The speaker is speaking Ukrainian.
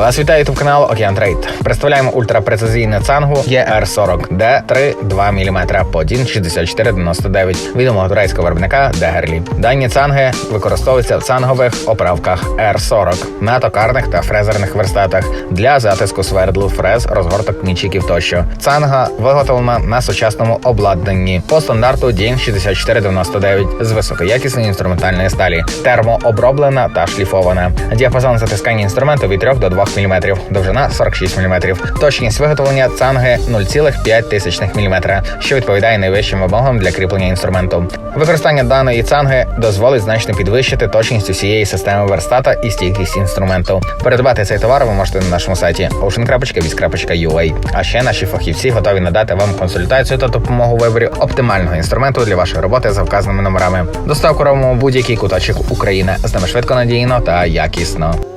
Вас вітає ютуб канал Океан Трейд. Представляємо ультрапрецизійне цангу ER40 D 3,2 мм по DIN 6499 відомого турецького виробника Дегерлі. Дані цанги використовуються в цангових оправках R40 на токарних та фрезерних верстатах для затиску свердл, фрез, розгорток кінчиків тощо. Цанга виготовлена на сучасному обладнанні по стандарту DIN 6499 з високоякісної інструментальної сталі, термооброблена та шліфована. Діапазон затискання інструменту від 3 до 2 мм, довжина 46 мм. Точність виготовлення цанги 0,5 мм, що відповідає найвищим вимогам для кріплення інструменту. Використання даної цанги дозволить значно підвищити точність усієї системи верстата і стійкість інструменту. Придбати цей товар ви можете на нашому сайті ocean.biz.ua. А ще наші фахівці готові надати вам консультацію та допомогу у виборі оптимального інструменту для вашої роботи за вказаними номерами. Доставку робимо будь-який куточок України. З нами швидко надійно та якісно.